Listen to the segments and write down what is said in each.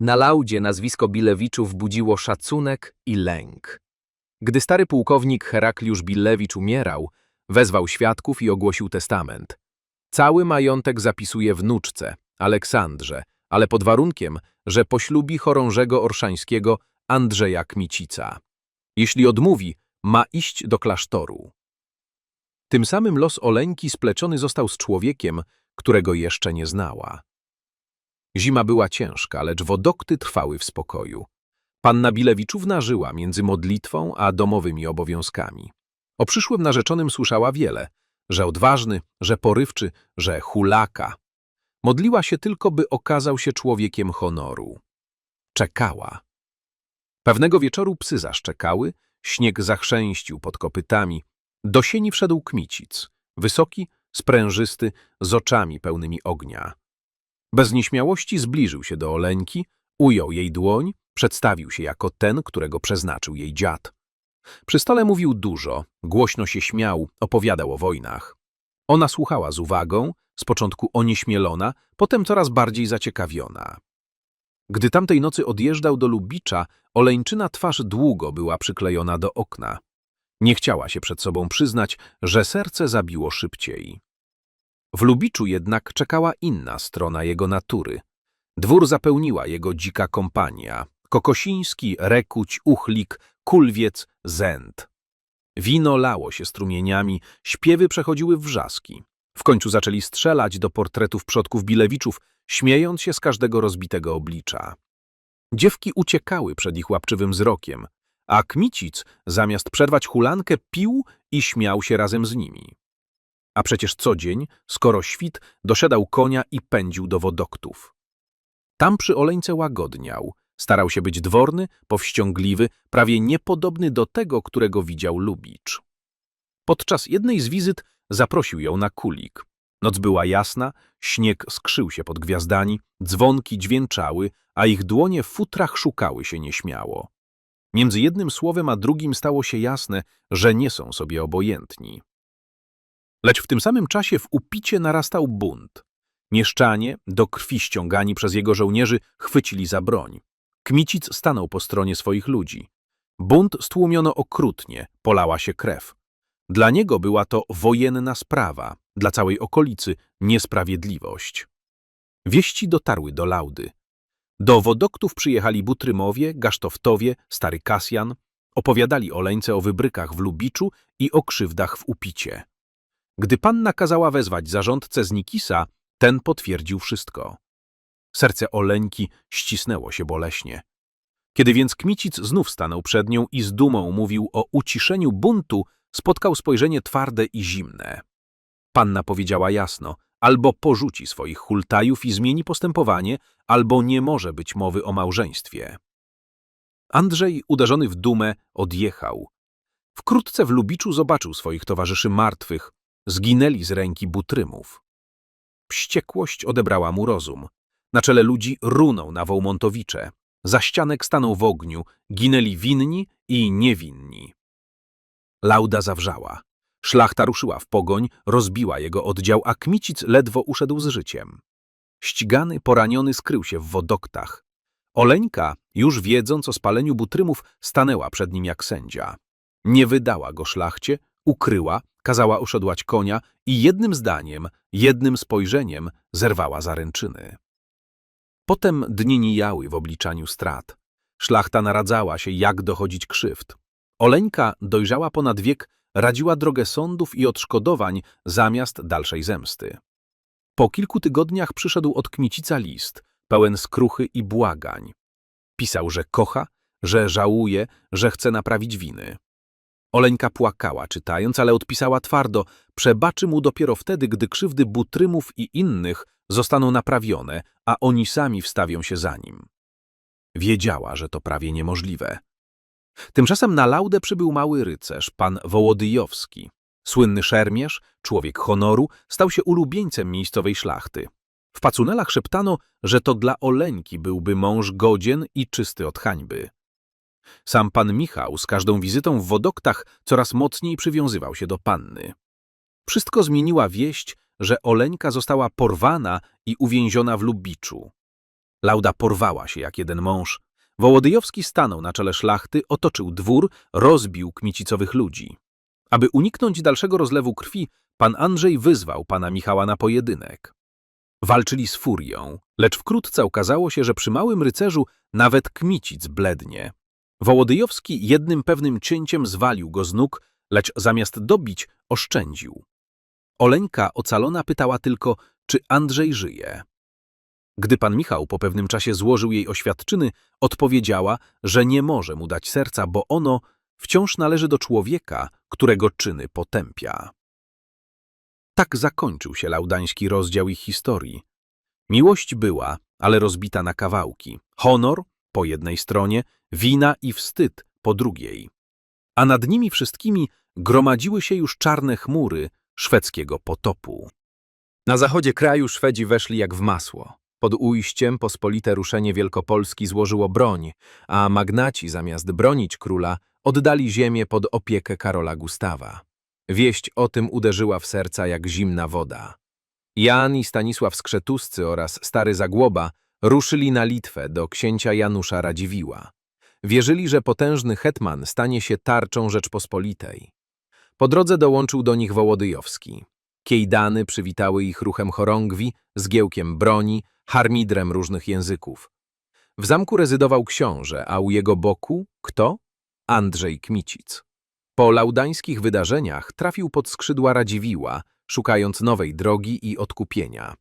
Na laudzie nazwisko Bilewiczów budziło szacunek i lęk. Gdy stary pułkownik Herakliusz Billewicz umierał, wezwał świadków i ogłosił testament. Cały majątek zapisuje wnuczce, Aleksandrze, ale pod warunkiem, że poślubi chorążego orszańskiego Andrzeja Kmicica. Jeśli odmówi, ma iść do klasztoru. Tym samym los Oleńki spleciony został z człowiekiem, którego jeszcze nie znała. Zima była ciężka, lecz wodokty trwały w spokoju. Panna Bilewiczówna żyła między modlitwą a domowymi obowiązkami. O przyszłym narzeczonym słyszała wiele, że odważny, że porywczy, że hulaka. Modliła się tylko, by okazał się człowiekiem honoru. Czekała. Pewnego wieczoru psy zaszczekały, śnieg zachrzęścił pod kopytami. Do sieni wszedł kmicic, wysoki, sprężysty, z oczami pełnymi ognia. Bez nieśmiałości zbliżył się do Oleńki, ujął jej dłoń, przedstawił się jako ten, którego przeznaczył jej dziad. Przy stole mówił dużo, głośno się śmiał, opowiadał o wojnach. Ona słuchała z uwagą, z początku onieśmielona, potem coraz bardziej zaciekawiona. Gdy tamtej nocy odjeżdżał do Lubicza, Oleńczyna twarz długo była przyklejona do okna. Nie chciała się przed sobą przyznać, że serce zabiło szybciej. W Lubiczu jednak czekała inna strona jego natury. Dwór zapełniła jego dzika kompania. Kokosiński, Rekuć, Uchlik, Kulwiec, Zęd. Wino lało się strumieniami, śpiewy przechodziły wrzaski. W końcu zaczęli strzelać do portretów przodków Bilewiczów, śmiejąc się z każdego rozbitego oblicza. Dziewki uciekały przed ich łapczywym wzrokiem, a Kmicic, zamiast przerwać hulankę, pił i śmiał się razem z nimi. A przecież co dzień, skoro świt, dosiadał konia i pędził do wodoktów. Tam przy Oleńce łagodniał, starał się być dworny, powściągliwy, prawie niepodobny do tego, którego widział Lubicz. Podczas jednej z wizyt zaprosił ją na kulik. Noc była jasna, śnieg skrzył się pod gwiazdami, dzwonki dźwięczały, a ich dłonie w futrach szukały się nieśmiało. Między jednym słowem a drugim stało się jasne, że nie są sobie obojętni. Lecz w tym samym czasie w upicie narastał bunt. Mieszczanie, do krwi ściągani przez jego żołnierzy, chwycili za broń. Kmicic stanął po stronie swoich ludzi. Bunt stłumiono okrutnie, polała się krew. Dla niego była to wojenna sprawa, dla całej okolicy niesprawiedliwość. Wieści dotarły do Laudy. Do wodoktów przyjechali Butrymowie, Gasztowtowie, stary Kasjan, opowiadali Oleńce o wybrykach w Lubiczu i o krzywdach w Upicie. Gdy panna kazała wezwać zarządcę z Nikisa, ten potwierdził wszystko. Serce Oleńki ścisnęło się boleśnie. Kiedy więc Kmicic znów stanął przed nią i z dumą mówił o uciszeniu buntu, spotkał spojrzenie twarde i zimne. Panna powiedziała jasno, albo porzuci swoich hultajów i zmieni postępowanie, albo nie może być mowy o małżeństwie. Andrzej, uderzony w dumę, odjechał. Wkrótce w Lubiczu zobaczył swoich towarzyszy martwych, zginęli z ręki butrymów. Wściekłość odebrała mu rozum. Na czele ludzi runął na Wołmontowicze. Za ścianek stanął w ogniu, ginęli winni i niewinni. Lauda zawrzała. Szlachta ruszyła w pogoń, rozbiła jego oddział, a Kmicic ledwo uszedł z życiem. Ścigany, poraniony skrył się w wodoktach. Oleńka, już wiedząc o spaleniu butrymów, stanęła przed nim jak sędzia. Nie wydała go szlachcie, ukryła, kazała uszodłać konia i jednym zdaniem, jednym spojrzeniem zerwała zaręczyny. Potem dni nijały w obliczaniu strat. Szlachta naradzała się, jak dochodzić krzywd. Oleńka, dojrzała ponad wiek, radziła drogę sądów i odszkodowań zamiast dalszej zemsty. Po kilku tygodniach przyszedł od Kmicica list, pełen skruchy i błagań. Pisał, że kocha, że żałuje, że chce naprawić winy. Oleńka płakała czytając, ale odpisała twardo, przebaczy mu dopiero wtedy, gdy krzywdy Butrymów i innych zostaną naprawione, a oni sami wstawią się za nim. Wiedziała, że to prawie niemożliwe. Tymczasem na laudę przybył mały rycerz, pan Wołodyjowski. Słynny szermierz, człowiek honoru, stał się ulubieńcem miejscowej szlachty. W pacunelach szeptano, że to dla Oleńki byłby mąż godzien i czysty od hańby. Sam pan Michał z każdą wizytą w wodoktach coraz mocniej przywiązywał się do panny. Wszystko zmieniła wieść, że Oleńka została porwana i uwięziona w Lubiczu. Lauda porwała się jak jeden mąż. Wołodyjowski stanął na czele szlachty, otoczył dwór, rozbił kmicicowych ludzi. Aby uniknąć dalszego rozlewu krwi, pan Andrzej wyzwał pana Michała na pojedynek. Walczyli z furią, lecz wkrótce okazało się, że przy małym rycerzu nawet kmicic blednie. Wołodyjowski jednym pewnym cięciem zwalił go z nóg, lecz zamiast dobić, oszczędził. Oleńka ocalona pytała tylko, czy Andrzej żyje. Gdy pan Michał po pewnym czasie złożył jej oświadczyny, odpowiedziała, że nie może mu dać serca, bo ono wciąż należy do człowieka, którego czyny potępia. Tak zakończył się laudański rozdział ich historii. Miłość była, ale rozbita na kawałki. Honor po jednej stronie, wina i wstyd po drugiej. A nad nimi wszystkimi gromadziły się już czarne chmury szwedzkiego potopu. Na zachodzie kraju Szwedzi weszli jak w masło. Pod ujściem pospolite ruszenie Wielkopolski złożyło broń, a magnaci zamiast bronić króla oddali ziemię pod opiekę Karola Gustawa. Wieść o tym uderzyła w serca jak zimna woda. Jan i Stanisław Skrzetuscy oraz stary Zagłoba ruszyli na Litwę do księcia Janusza Radziwiła. Wierzyli, że potężny hetman stanie się tarczą Rzeczpospolitej. Po drodze dołączył do nich Wołodyjowski. Kiejdany przywitały ich ruchem chorągwi, zgiełkiem broni, harmidrem różnych języków. W zamku rezydował książę, a u jego boku kto? Andrzej Kmicic. Po laudańskich wydarzeniach trafił pod skrzydła Radziwiła, szukając nowej drogi i odkupienia.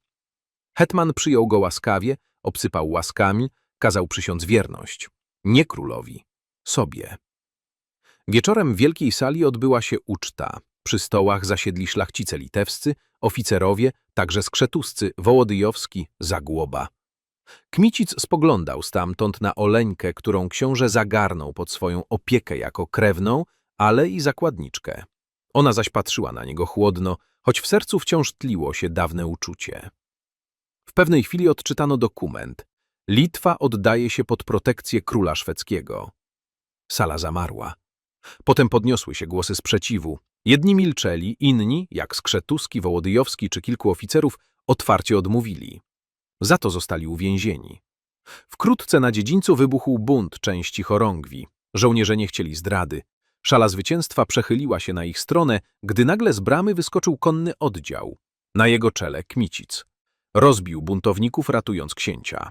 Hetman przyjął go łaskawie, obsypał łaskami, kazał przysiąc wierność. Nie królowi, sobie. Wieczorem w wielkiej sali odbyła się uczta. Przy stołach zasiedli szlachcice litewscy, oficerowie, także skrzetuscy, Wołodyjowski, Zagłoba. Kmicic spoglądał stamtąd na Oleńkę, którą książę zagarnął pod swoją opiekę jako krewną, ale i zakładniczkę. Ona zaś patrzyła na niego chłodno, choć w sercu wciąż tliło się dawne uczucie. W pewnej chwili odczytano dokument. Litwa oddaje się pod protekcję króla szwedzkiego. Sala zamarła. Potem podniosły się głosy sprzeciwu. Jedni milczeli, inni, jak Skrzetuski, Wołodyjowski czy kilku oficerów, otwarcie odmówili. Za to zostali uwięzieni. Wkrótce na dziedzińcu wybuchł bunt części chorągwi. Żołnierze nie chcieli zdrady. Szala zwycięstwa przechyliła się na ich stronę, gdy nagle z bramy wyskoczył konny oddział. Na jego czele Kmicic. Rozbił buntowników, ratując księcia.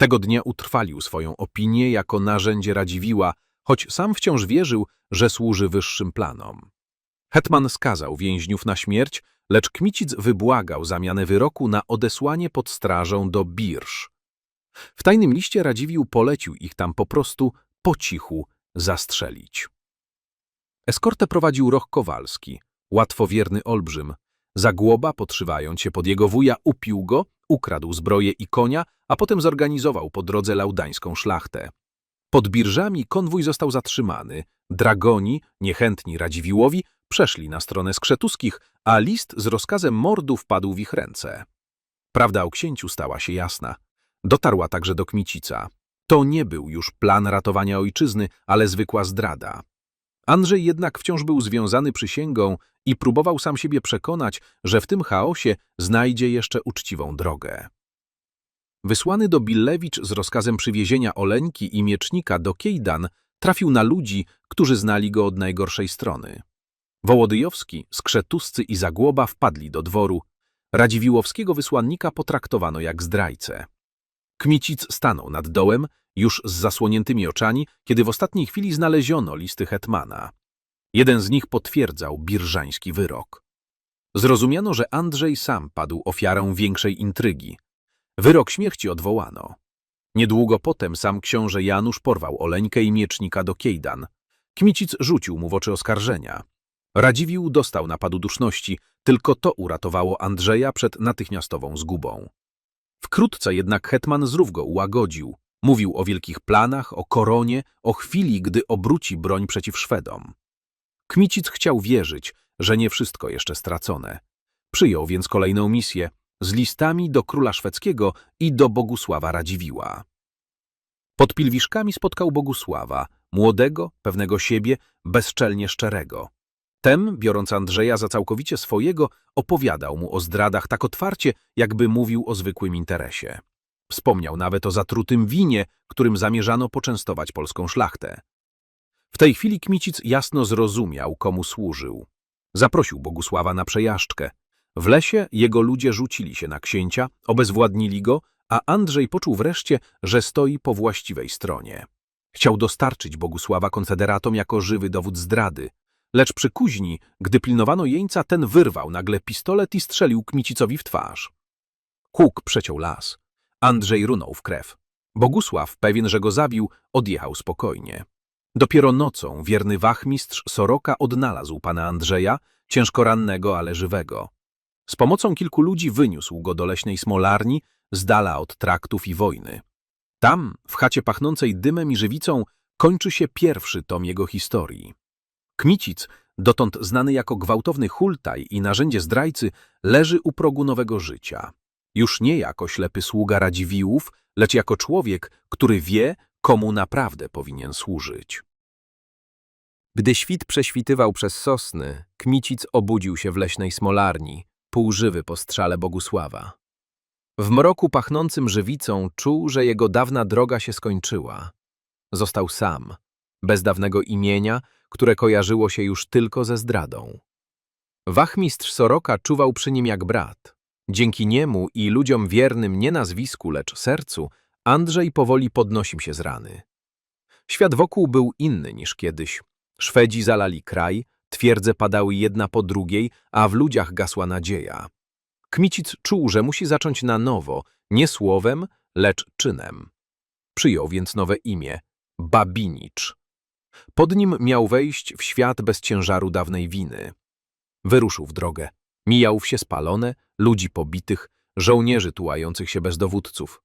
Tego dnia utrwalił swoją opinię jako narzędzie Radziwiła, choć sam wciąż wierzył, że służy wyższym planom. Hetman skazał więźniów na śmierć, lecz Kmicic wybłagał zamianę wyroku na odesłanie pod strażą do Birsz. W tajnym liście Radziwił polecił ich tam po prostu po cichu zastrzelić. Eskortę prowadził Roch Kowalski, łatwowierny olbrzym. Zagłoba, podszywając się pod jego wuja, upił go, ukradł zbroję i konia, a potem zorganizował po drodze laudańską szlachtę. Pod Birżami konwój został zatrzymany. Dragoni, niechętni Radziwiłowi, przeszli na stronę Skrzetuskich, a list z rozkazem mordu wpadł w ich ręce. Prawda o księciu stała się jasna. Dotarła także do Kmicica. To nie był już plan ratowania ojczyzny, ale zwykła zdrada. Andrzej jednak wciąż był związany przysięgą i próbował sam siebie przekonać, że w tym chaosie znajdzie jeszcze uczciwą drogę. Wysłany do Billewicz z rozkazem przywiezienia Oleńki i Miecznika do Kiejdan trafił na ludzi, którzy znali go od najgorszej strony. Wołodyjowski, Skrzetuscy i Zagłoba wpadli do dworu. Radziwiłowskiego wysłannika potraktowano jak zdrajcę. Kmicic stanął nad dołem, już z zasłoniętymi oczami, kiedy w ostatniej chwili znaleziono listy hetmana. Jeden z nich potwierdzał birżański wyrok. Zrozumiano, że Andrzej sam padł ofiarą większej intrygi. Wyrok śmierci odwołano. Niedługo potem sam książę Janusz porwał Oleńkę i miecznika do Kiejdan. Kmicic rzucił mu w oczy oskarżenia. Radziwił dostał napadu duszności, tylko to uratowało Andrzeja przed natychmiastową zgubą. Wkrótce jednak hetman znów go ułagodził. Mówił o wielkich planach, o koronie, o chwili, gdy obróci broń przeciw Szwedom. Kmicic chciał wierzyć, że nie wszystko jeszcze stracone. Przyjął więc kolejną misję z listami do króla szwedzkiego i do Bogusława Radziwiła. Pod Pilwiszkami spotkał Bogusława, młodego, pewnego siebie, bezczelnie szczerego. Tem, biorąc Andrzeja za całkowicie swojego, opowiadał mu o zdradach tak otwarcie, jakby mówił o zwykłym interesie. Wspomniał nawet o zatrutym winie, którym zamierzano poczęstować polską szlachtę. W tej chwili Kmicic jasno zrozumiał, komu służył. Zaprosił Bogusława na przejażdżkę. W lesie jego ludzie rzucili się na księcia, obezwładnili go, a Andrzej poczuł wreszcie, że stoi po właściwej stronie. Chciał dostarczyć Bogusława konfederatom jako żywy dowód zdrady, lecz przy kuźni, gdy pilnowano jeńca, ten wyrwał nagle pistolet i strzelił Kmicicowi w twarz. Huk przeciął las. Andrzej runął w krew. Bogusław, pewien, że go zabił, odjechał spokojnie. Dopiero nocą wierny wachmistrz Soroka odnalazł pana Andrzeja, ciężko rannego, ale żywego. Z pomocą kilku ludzi wyniósł go do leśnej smolarni, z dala od traktów i wojny. Tam, w chacie pachnącej dymem i żywicą, kończy się pierwszy tom jego historii. Kmicic, dotąd znany jako gwałtowny hultaj i narzędzie zdrajcy, leży u progu nowego życia. Już nie jako ślepy sługa Radziwiłłów, lecz jako człowiek, który wie, komu naprawdę powinien służyć. Gdy świt prześwitywał przez sosny, Kmicic obudził się w leśnej smolarni, półżywy po strzale Bogusława. W mroku pachnącym żywicą czuł, że jego dawna droga się skończyła. Został sam, bez dawnego imienia, które kojarzyło się już tylko ze zdradą. Wachmistrz Soroka czuwał przy nim jak brat. Dzięki niemu i ludziom wiernym nie nazwisku, lecz sercu, Andrzej powoli podnosił się z rany. Świat wokół był inny niż kiedyś. Szwedzi zalali kraj, twierdze padały jedna po drugiej, a w ludziach gasła nadzieja. Kmicic czuł, że musi zacząć na nowo, nie słowem, lecz czynem. Przyjął więc nowe imię – Babinicz. Pod nim miał wejść w świat bez ciężaru dawnej winy. Wyruszył w drogę. Mijał wsie spalone, ludzi pobitych, żołnierzy tułających się bez dowódców.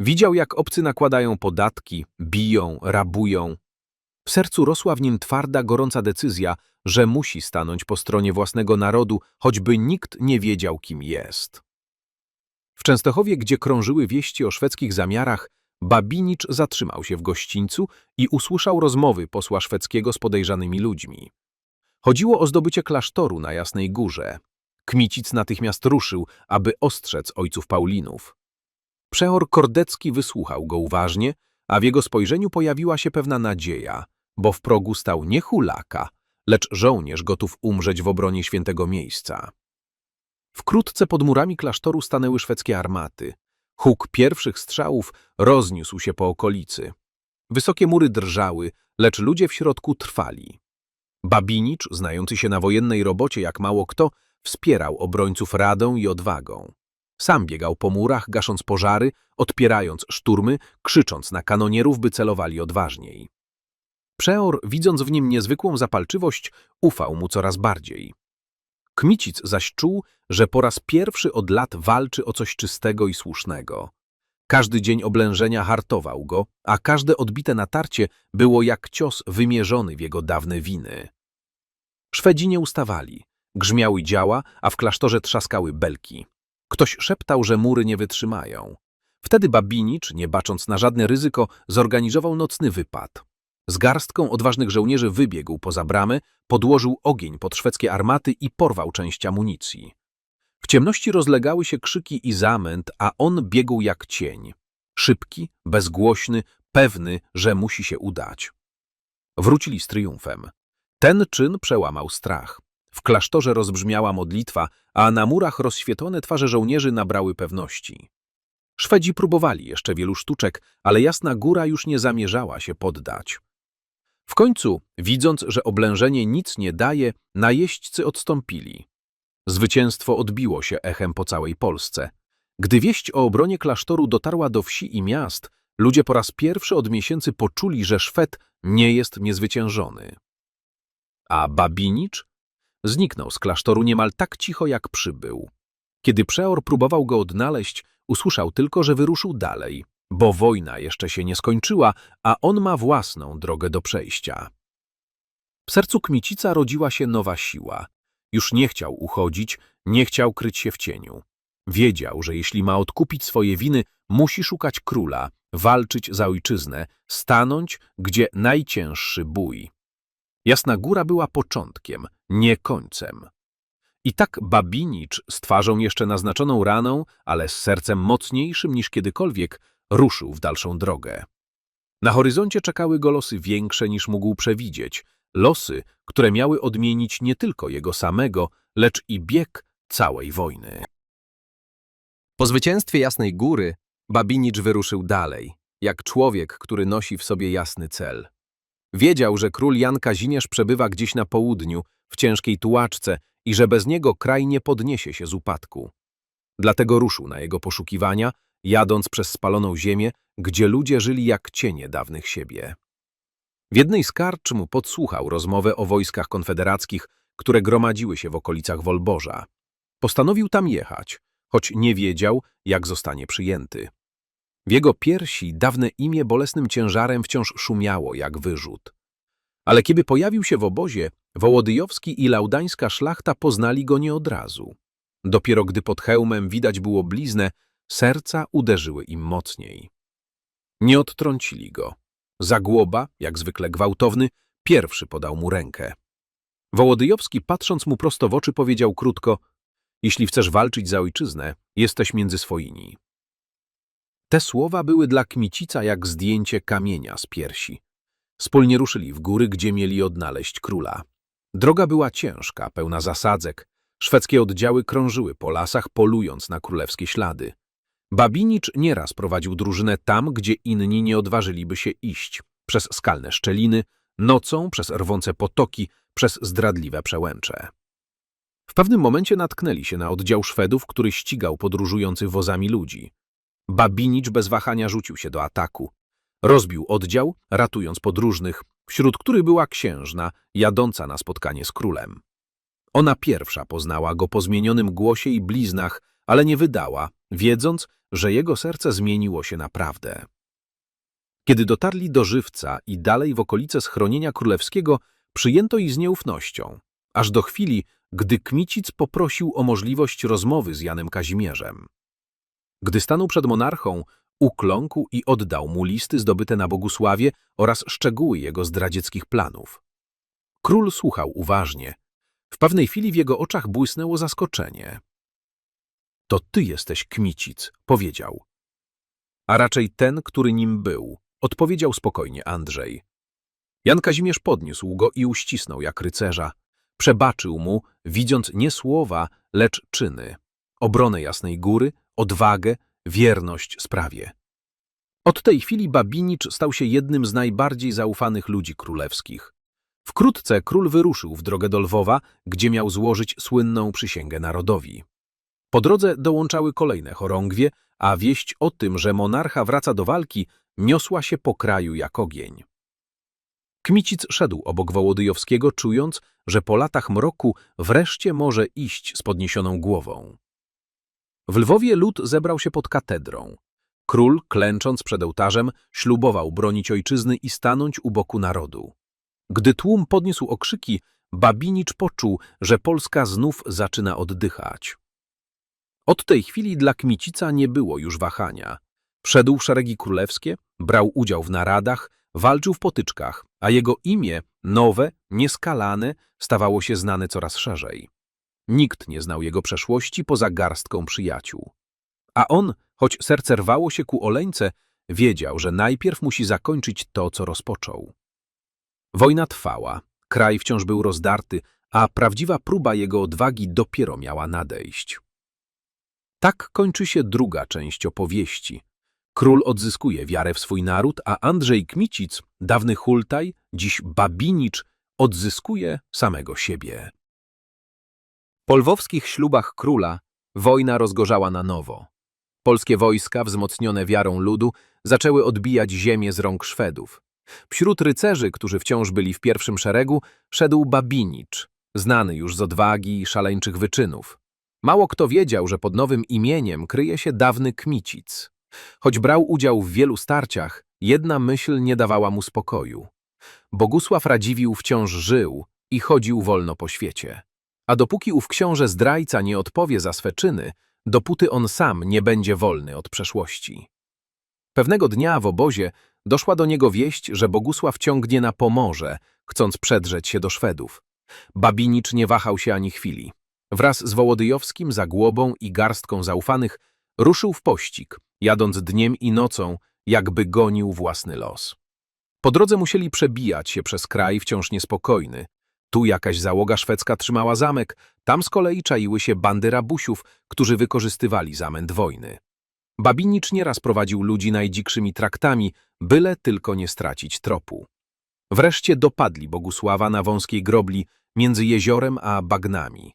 Widział, jak obcy nakładają podatki, biją, rabują. W sercu rosła w nim twarda, gorąca decyzja, że musi stanąć po stronie własnego narodu, choćby nikt nie wiedział, kim jest. W Częstochowie, gdzie krążyły wieści o szwedzkich zamiarach, Babinicz zatrzymał się w gościńcu i usłyszał rozmowy posła szwedzkiego z podejrzanymi ludźmi. Chodziło o zdobycie klasztoru na Jasnej Górze. Kmicic natychmiast ruszył, aby ostrzec ojców Paulinów. Przeor Kordecki wysłuchał go uważnie, a w jego spojrzeniu pojawiła się pewna nadzieja, bo w progu stał nie hulaka, lecz żołnierz gotów umrzeć w obronie świętego miejsca. Wkrótce pod murami klasztoru stanęły szwedzkie armaty. Huk pierwszych strzałów rozniósł się po okolicy. Wysokie mury drżały, lecz ludzie w środku trwali. Babinicz, znający się na wojennej robocie jak mało kto, wspierał obrońców radą i odwagą. Sam biegał po murach, gasząc pożary, odpierając szturmy, krzycząc na kanonierów, by celowali odważniej. Przeor, widząc w nim niezwykłą zapalczywość, ufał mu coraz bardziej. Kmicic zaś czuł, że po raz pierwszy od lat walczy o coś czystego i słusznego. Każdy dzień oblężenia hartował go, a każde odbite natarcie było jak cios wymierzony w jego dawne winy. Szwedzi nie ustawali. Grzmiały działa, a w klasztorze trzaskały belki. Ktoś szeptał, że mury nie wytrzymają. Wtedy Babinicz, nie bacząc na żadne ryzyko, zorganizował nocny wypad. Z garstką odważnych żołnierzy wybiegł poza bramę, podłożył ogień pod szwedzkie armaty i porwał część amunicji. W ciemności rozlegały się krzyki i zamęt, a on biegł jak cień. Szybki, bezgłośny, pewny, że musi się udać. Wrócili z triumfem. Ten czyn przełamał strach. W klasztorze rozbrzmiała modlitwa, a na murach rozświetlone twarze żołnierzy nabrały pewności. Szwedzi próbowali jeszcze wielu sztuczek, ale Jasna Góra już nie zamierzała się poddać. W końcu, widząc, że oblężenie nic nie daje, najeźdźcy odstąpili. Zwycięstwo odbiło się echem po całej Polsce. Gdy wieść o obronie klasztoru dotarła do wsi i miast, ludzie po raz pierwszy od miesięcy poczuli, że Szwed nie jest niezwyciężony. A Babinicz zniknął z klasztoru niemal tak cicho, jak przybył. Kiedy przeor próbował go odnaleźć, usłyszał tylko, że wyruszył dalej, bo wojna jeszcze się nie skończyła, a on ma własną drogę do przejścia. W sercu Kmicica rodziła się nowa siła. Już nie chciał uchodzić, nie chciał kryć się w cieniu. Wiedział, że jeśli ma odkupić swoje winy, musi szukać króla, walczyć za ojczyznę, stanąć, gdzie najcięższy bój. Jasna Góra była początkiem, nie końcem. I tak Babinicz z twarzą jeszcze naznaczoną raną, ale z sercem mocniejszym niż kiedykolwiek, ruszył w dalszą drogę. Na horyzoncie czekały go losy większe niż mógł przewidzieć, losy, które miały odmienić nie tylko jego samego, lecz i bieg całej wojny. Po zwycięstwie Jasnej Góry Babinicz wyruszył dalej, jak człowiek, który nosi w sobie jasny cel. Wiedział, że król Jan Kazimierz przebywa gdzieś na południu, w ciężkiej tułaczce i że bez niego kraj nie podniesie się z upadku. Dlatego ruszył na jego poszukiwania, jadąc przez spaloną ziemię, gdzie ludzie żyli jak cienie dawnych siebie. W jednej z karczm podsłuchał rozmowę o wojskach konfederackich, które gromadziły się w okolicach Wolborza. Postanowił tam jechać, choć nie wiedział, jak zostanie przyjęty. W jego piersi dawne imię bolesnym ciężarem wciąż szumiało jak wyrzut. Ale kiedy pojawił się w obozie, Wołodyjowski i laudańska szlachta poznali go nie od razu. Dopiero gdy pod hełmem widać było bliznę, serca uderzyły im mocniej. Nie odtrącili go. Zagłoba, jak zwykle gwałtowny, pierwszy podał mu rękę. Wołodyjowski, patrząc mu prosto w oczy, powiedział krótko – jeśli chcesz walczyć za ojczyznę, jesteś między swoimi. Te słowa były dla Kmicica jak zdjęcie kamienia z piersi. Wspólnie ruszyli w góry, gdzie mieli odnaleźć króla. Droga była ciężka, pełna zasadzek. Szwedzkie oddziały krążyły po lasach, polując na królewskie ślady. Babinicz nieraz prowadził drużynę tam, gdzie inni nie odważyliby się iść. Przez skalne szczeliny, nocą, przez rwące potoki, przez zdradliwe przełęcze. W pewnym momencie natknęli się na oddział Szwedów, który ścigał podróżujących wozami ludzi. Babinicz bez wahania rzucił się do ataku. Rozbił oddział, ratując podróżnych, wśród których była księżna, jadąca na spotkanie z królem. Ona pierwsza poznała go po zmienionym głosie i bliznach, ale nie wydała, wiedząc, że jego serce zmieniło się naprawdę. Kiedy dotarli do Żywca i dalej w okolice schronienia królewskiego, przyjęto ich z nieufnością, aż do chwili, gdy Kmicic poprosił o możliwość rozmowy z Janem Kazimierzem. Gdy stanął przed monarchą, ukląkł i oddał mu listy zdobyte na Bogusławie oraz szczegóły jego zdradzieckich planów. Król słuchał uważnie. W pewnej chwili w jego oczach błysnęło zaskoczenie. To ty jesteś Kmicic, powiedział. A raczej ten, który nim był, odpowiedział spokojnie Andrzej. Jan Kazimierz podniósł go i uścisnął jak rycerza. Przebaczył mu, widząc nie słowa, lecz czyny. Obronę Jasnej Góry, odwagę, wierność sprawie. Od tej chwili Babinicz stał się jednym z najbardziej zaufanych ludzi królewskich. Wkrótce król wyruszył w drogę do Lwowa, gdzie miał złożyć słynną przysięgę narodowi. Po drodze dołączały kolejne chorągwie, a wieść o tym, że monarcha wraca do walki, niosła się po kraju jak ogień. Kmicic szedł obok Wołodyjowskiego, czując, że po latach mroku wreszcie może iść z podniesioną głową. W Lwowie lud zebrał się pod katedrą. Król, klęcząc przed ołtarzem, ślubował bronić ojczyzny i stanąć u boku narodu. Gdy tłum podniósł okrzyki, Babinicz poczuł, że Polska znów zaczyna oddychać. Od tej chwili dla Kmicica nie było już wahania. Wszedł w szeregi królewskie, brał udział w naradach, walczył w potyczkach, a jego imię, nowe, nieskalane, stawało się znane coraz szerzej. Nikt nie znał jego przeszłości poza garstką przyjaciół. A on, choć serce rwało się ku Oleńce, wiedział, że najpierw musi zakończyć to, co rozpoczął. Wojna trwała, kraj wciąż był rozdarty, a prawdziwa próba jego odwagi dopiero miała nadejść. Tak kończy się druga część opowieści. Król odzyskuje wiarę w swój naród, a Andrzej Kmicic, dawny hultaj, dziś Babinicz, odzyskuje samego siebie. Po lwowskich ślubach króla wojna rozgorzała na nowo. Polskie wojska, wzmocnione wiarą ludu, zaczęły odbijać ziemię z rąk Szwedów. Wśród rycerzy, którzy wciąż byli w pierwszym szeregu, szedł Babinicz, znany już z odwagi i szaleńczych wyczynów. Mało kto wiedział, że pod nowym imieniem kryje się dawny Kmicic. Choć brał udział w wielu starciach, jedna myśl nie dawała mu spokoju. Bogusław Radziwiłł wciąż żył i chodził wolno po świecie. A dopóki ów książę zdrajca nie odpowie za swe czyny, dopóty on sam nie będzie wolny od przeszłości. Pewnego dnia w obozie doszła do niego wieść, że Bogusław ciągnie na Pomorze, chcąc przedrzeć się do Szwedów. Babinicz nie wahał się ani chwili. Wraz z Wołodyjowskim, Zagłobą i garstką zaufanych ruszył w pościg, jadąc dniem i nocą, jakby gonił własny los. Po drodze musieli przebijać się przez kraj wciąż niespokojny. Tu jakaś załoga szwedzka trzymała zamek, tam z kolei czaiły się bandy rabusiów, którzy wykorzystywali zamęt wojny. Babinicz nieraz prowadził ludzi najdzikszymi traktami, byle tylko nie stracić tropu. Wreszcie dopadli Bogusława na wąskiej grobli między jeziorem a bagnami.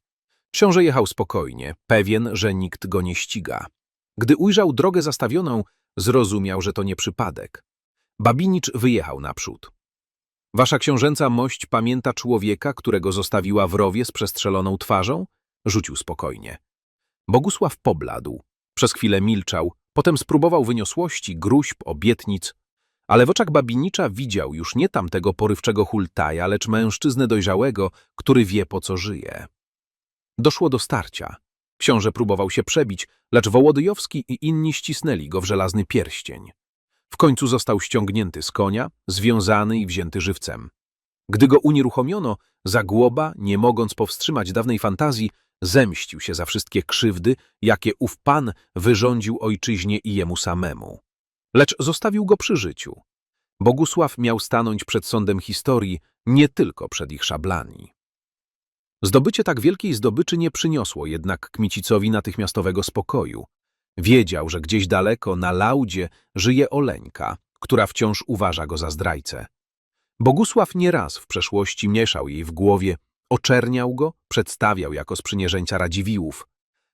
Książę jechał spokojnie, pewien, że nikt go nie ściga. Gdy ujrzał drogę zastawioną, zrozumiał, że to nie przypadek. Babinicz wyjechał naprzód. Wasza książęca mość pamięta człowieka, którego zostawiła w rowie z przestrzeloną twarzą? Rzucił spokojnie. Bogusław pobladł. Przez chwilę milczał, potem spróbował wyniosłości, gruźb, obietnic, ale w oczach Babinicza widział już nie tamtego porywczego hultaja, lecz mężczyznę dojrzałego, który wie, po co żyje. Doszło do starcia. Książę próbował się przebić, lecz Wołodyjowski i inni ścisnęli go w żelazny pierścień. W końcu został ściągnięty z konia, związany i wzięty żywcem. Gdy go unieruchomiono, Zagłoba, nie mogąc powstrzymać dawnej fantazji, zemścił się za wszystkie krzywdy, jakie ów pan wyrządził ojczyźnie i jemu samemu. Lecz zostawił go przy życiu. Bogusław miał stanąć przed sądem historii, nie tylko przed ich szablani. Zdobycie tak wielkiej zdobyczy nie przyniosło jednak Kmicicowi natychmiastowego spokoju. Wiedział, że gdzieś daleko, na laudzie, żyje Oleńka, która wciąż uważa go za zdrajcę. Bogusław nieraz w przeszłości mieszał jej w głowie, oczerniał go, przedstawiał jako sprzymierzeńca Radziwiłłów.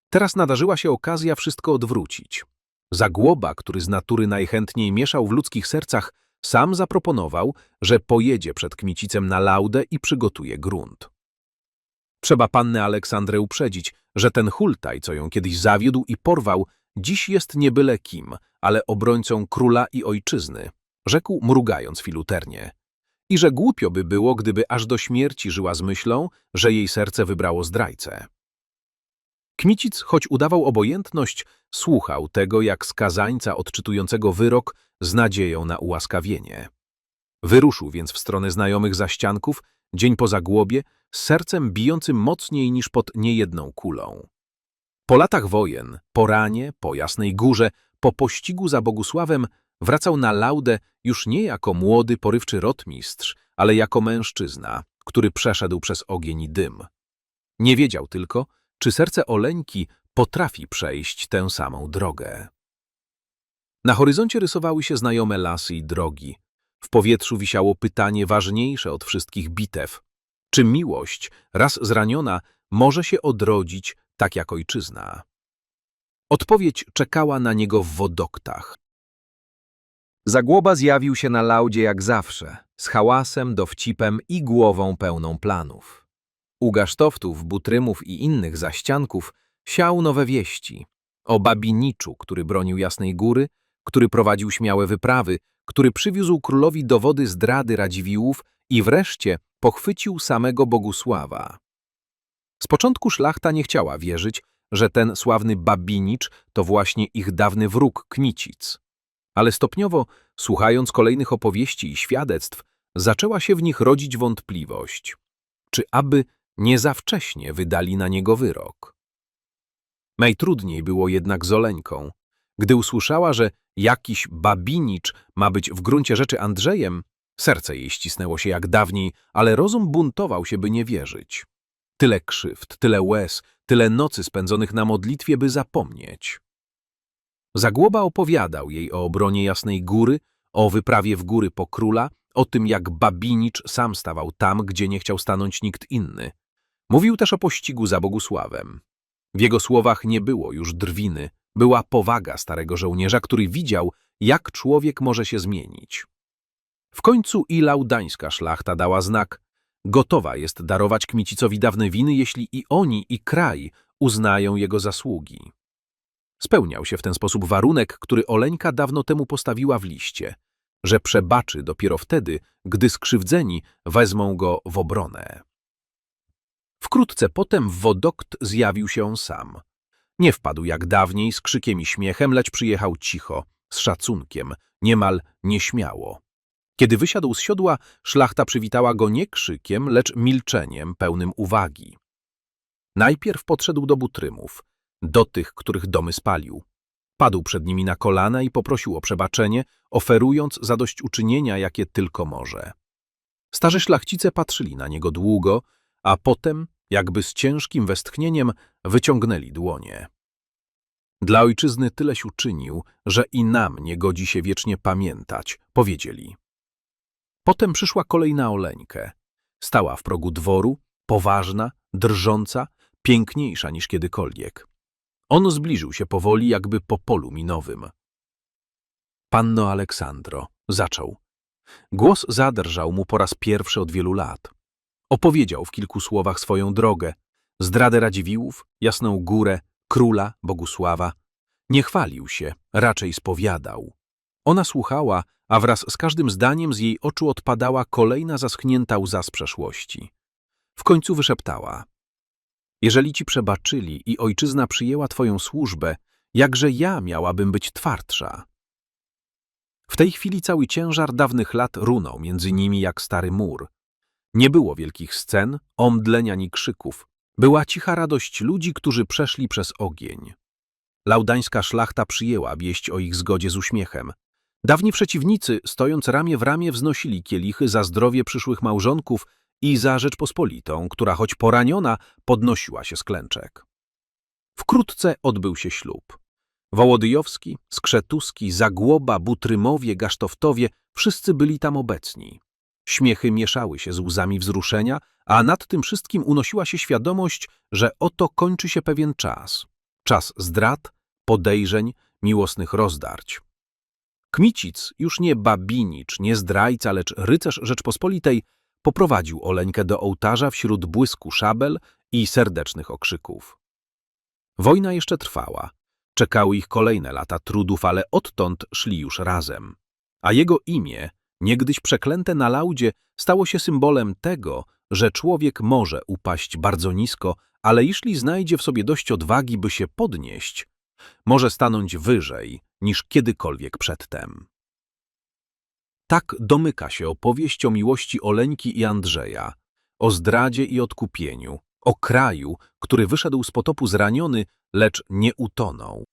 Teraz nadarzyła się okazja wszystko odwrócić. Zagłoba, który z natury najchętniej mieszał w ludzkich sercach, sam zaproponował, że pojedzie przed Kmicicem na laudę i przygotuje grunt. Trzeba pannę Aleksandrę uprzedzić, że ten hultaj, co ją kiedyś zawiódł i porwał, dziś jest nie byle kim, ale obrońcą króla i ojczyzny, rzekł mrugając filuternie. I że głupio by było, gdyby aż do śmierci żyła z myślą, że jej serce wybrało zdrajcę. Kmicic, choć udawał obojętność, słuchał tego jak skazańca odczytującego wyrok z nadzieją na ułaskawienie. Wyruszył więc w stronę znajomych zaścianków, dzień po zagłobie, z sercem bijącym mocniej niż pod niejedną kulą. Po latach wojen, po ranie, po Jasnej Górze, po pościgu za Bogusławem wracał na laudę już nie jako młody, porywczy rotmistrz, ale jako mężczyzna, który przeszedł przez ogień i dym. Nie wiedział tylko, czy serce Oleńki potrafi przejść tę samą drogę. Na horyzoncie rysowały się znajome lasy i drogi. W powietrzu wisiało pytanie ważniejsze od wszystkich bitew. Czy miłość, raz zraniona, może się odrodzić tak jak ojczyzna? Odpowiedź czekała na niego w wodoktach. Zagłoba zjawił się na laudzie jak zawsze, z hałasem, dowcipem i głową pełną planów. U gasztoftów, butrymów i innych zaścianków siał nowe wieści. O Babiniczu, który bronił Jasnej Góry, który prowadził śmiałe wyprawy, który przywiózł królowi dowody zdrady Radziwiłłów i wreszcie pochwycił samego Bogusława. Z początku szlachta nie chciała wierzyć, że ten sławny Babinicz to właśnie ich dawny wróg Kmicic. Ale stopniowo, słuchając kolejnych opowieści i świadectw, zaczęła się w nich rodzić wątpliwość. Czy aby nie za wcześnie wydali na niego wyrok? Najtrudniej było jednak z Oleńką. Gdy usłyszała, że jakiś Babinicz ma być w gruncie rzeczy Andrzejem, serce jej ścisnęło się jak dawniej, ale rozum buntował się, by nie wierzyć. Tyle krzywd, tyle łez, tyle nocy spędzonych na modlitwie, by zapomnieć. Zagłoba opowiadał jej o obronie Jasnej Góry, o wyprawie w góry po króla, o tym jak Babinicz sam stawał tam, gdzie nie chciał stanąć nikt inny. Mówił też o pościgu za Bogusławem. W jego słowach nie było już drwiny, była powaga starego żołnierza, który widział, jak człowiek może się zmienić. W końcu i laudańska szlachta dała znak, gotowa jest darować Kmicicowi dawne winy, jeśli i oni, i kraj uznają jego zasługi. Spełniał się w ten sposób warunek, który Oleńka dawno temu postawiła w liście, że przebaczy dopiero wtedy, gdy skrzywdzeni wezmą go w obronę. Wkrótce potem wodokt zjawił się sam. Nie wpadł jak dawniej z krzykiem i śmiechem, lecz przyjechał cicho, z szacunkiem, niemal nieśmiało. Kiedy wysiadł z siodła, szlachta przywitała go nie krzykiem, lecz milczeniem pełnym uwagi. Najpierw podszedł do butrymów, do tych, których domy spalił. Padł przed nimi na kolana i poprosił o przebaczenie, oferując zadośćuczynienia, jakie tylko może. Starzy szlachcice patrzyli na niego długo, a potem, jakby z ciężkim westchnieniem, wyciągnęli dłonie. Dla ojczyzny tyleś uczynił, że i nam nie godzi się wiecznie pamiętać, powiedzieli. Potem przyszła kolej na Oleńkę. Stała w progu dworu, poważna, drżąca, piękniejsza niż kiedykolwiek. On zbliżył się powoli, jakby po polu minowym. Panno Aleksandro, zaczął. Głos zadrżał mu po raz pierwszy od wielu lat. Opowiedział w kilku słowach swoją drogę, zdradę Radziwiłłów, Jasną Górę, króla, Bogusława. Nie chwalił się, raczej spowiadał. Ona słuchała, a wraz z każdym zdaniem z jej oczu odpadała kolejna zaschnięta łza z przeszłości. W końcu wyszeptała. Jeżeli ci przebaczyli i ojczyzna przyjęła twoją służbę, jakże ja miałabym być twardsza? W tej chwili cały ciężar dawnych lat runął między nimi jak stary mur. Nie było wielkich scen, omdleń ani krzyków. Była cicha radość ludzi, którzy przeszli przez ogień. Laudańska szlachta przyjęła wieść o ich zgodzie z uśmiechem. Dawni przeciwnicy, stojąc ramię w ramię, wznosili kielichy za zdrowie przyszłych małżonków i za Rzeczpospolitą, która choć poraniona, podnosiła się z klęczek. Wkrótce odbył się ślub. Wołodyjowski, Skrzetuski, Zagłoba, Butrymowie, Gasztowtowie – wszyscy byli tam obecni. Śmiechy mieszały się z łzami wzruszenia, a nad tym wszystkim unosiła się świadomość, że oto kończy się pewien czas. Czas zdrad, podejrzeń, miłosnych rozdarć. Kmicic, już nie babinicz, nie zdrajca, lecz rycerz Rzeczpospolitej, poprowadził Oleńkę do ołtarza wśród błysku szabel i serdecznych okrzyków. Wojna jeszcze trwała. Czekały ich kolejne lata trudów, ale odtąd szli już razem. A jego imię, niegdyś przeklęte na laudzie, stało się symbolem tego, że człowiek może upaść bardzo nisko, ale jeśli znajdzie w sobie dość odwagi, by się podnieść, może stanąć wyżej niż kiedykolwiek przedtem. Tak domyka się opowieść o miłości Oleńki i Andrzeja, o zdradzie i odkupieniu, o kraju, który wyszedł z potopu zraniony, lecz nie utonął.